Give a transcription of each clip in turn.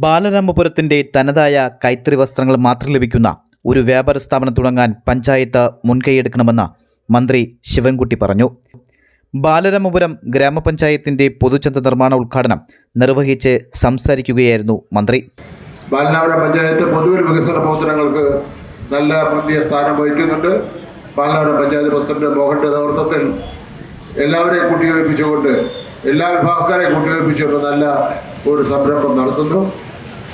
ബാലരാമപുരത്തിന്റെ തനതായ കൈത്തറി വസ്ത്രങ്ങൾ മാത്രം ലഭിക്കുന്ന ഒരു വ്യാപാര സ്ഥാപനം തുടങ്ങാൻ പഞ്ചായത്ത് മുൻകൈയെടുക്കണമെന്ന് മന്ത്രി ശിവൻകുട്ടി പറഞ്ഞു. ബാലരാമപുരം ഗ്രാമപഞ്ചായത്തിന്റെ പൊതുചന്ത നിർമ്മാണ ഉദ്ഘാടനം നിർവഹിച്ച് സംസാരിക്കുകയായിരുന്നു മന്ത്രി. ബാലനാപുരം പഞ്ചായത്ത് പൊതുവിൽ വികസന പ്രവർത്തനങ്ങൾക്ക് നല്ല മുന്തിയ സ്ഥാനം വഹിക്കുന്നുണ്ട്. ബാലനാപുരം പഞ്ചായത്ത് പ്രസിഡന്റ് മോഹന്റെ നേതൃത്വത്തിൽ എല്ലാവരെയും കൂട്ടിയോജിപ്പിച്ചുകൊണ്ട് എല്ലാ വിഭാഗക്കാരെയും കൂട്ടിയോജിപ്പിച്ചുകൊണ്ട് നല്ല ഒരു സംരംഭം നടത്തുന്നു.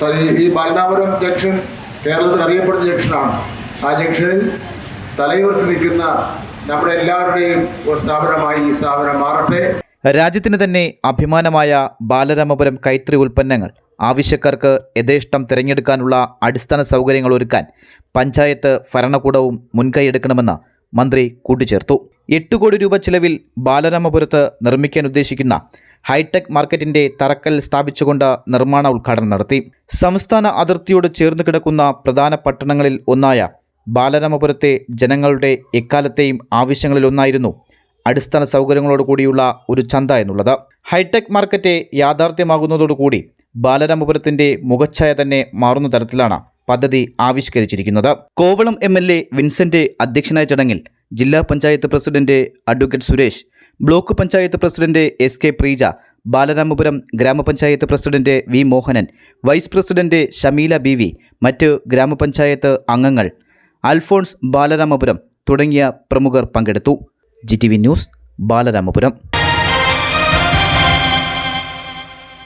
തനി ഈ- ബാലനാപുരം ജംഗ്ഷൻ കേരളത്തിൽ അറിയപ്പെടുന്ന ജംഗ്ഷനാണ്. ആ ജംഗ്ഷനിൽ തലയുറത്ത് നിൽക്കുന്ന നമ്മുടെ എല്ലാവരുടെയും ഒരു സ്ഥാപനമായി ഈ സ്ഥാപനം മാറട്ടെ. രാജ്യത്തിന് തന്നെ അഭിമാനമായ ബാലരാമപുരം കൈത്തറി ഉൽപ്പന്നങ്ങൾ ആവശ്യക്കാർക്ക് യഥേഷ്ടം തിരഞ്ഞെടുക്കാനുള്ള അടിസ്ഥാന സൗകര്യങ്ങൾ ഒരുക്കാൻ പഞ്ചായത്ത് ഭരണകൂടവും മുൻകൈയെടുക്കണമെന്ന് മന്ത്രി കൂട്ടിച്ചേർത്തു. എട്ട് കോടി രൂപ ചിലവിൽ ബാലരാമപുരത്ത് നിർമ്മിക്കാൻ ഉദ്ദേശിക്കുന്ന ഹൈടെക് മാർക്കറ്റിന്റെ തറക്കൽ സ്ഥാപിച്ചുകൊണ്ട് നിർമ്മാണ ഉദ്ഘാടനം നടത്തി. സംസ്ഥാന അതിർത്തിയോട് ചേർന്ന് കിടക്കുന്ന പ്രധാന പട്ടണങ്ങളിൽ ഒന്നായ ബാലരാമപുരത്തെ ജനങ്ങളുടെ എക്കാലത്തെയും ആവശ്യങ്ങളിലൊന്നായിരുന്നു അടിസ്ഥാന സൗകര്യങ്ങളോട് കൂടിയുള്ള ഒരു ചന്ത എന്നുള്ളത്. ഹൈടെക് മാർക്കറ്റ് യാഥാർത്ഥ്യമാകുന്നതോടുകൂടി ബാലരാമപുരത്തിന്റെ മുഖച്ഛായ തന്നെ മാറുന്ന തരത്തിലാണ് പദ്ധതി ആവിഷ്കരിച്ചിരിക്കുന്നത്. Kovalam M L A Vincent അധ്യക്ഷനായ ചടങ്ങിൽ ജില്ലാ panchayat president advocate Suresh block panchayat president S K Preeja Balaramapuram ഗ്രാമപഞ്ചായത്ത് president V Mohanan vice president Shameela B V മറ്റ് ഗ്രാമപഞ്ചായത്ത് അംഗങ്ങൾ അൽഫോൺസ് ബാലരാമപുരം തുടങ്ങിയ പ്രമുഖർ പങ്കെടുത്തു. G T V news Balaramapuram.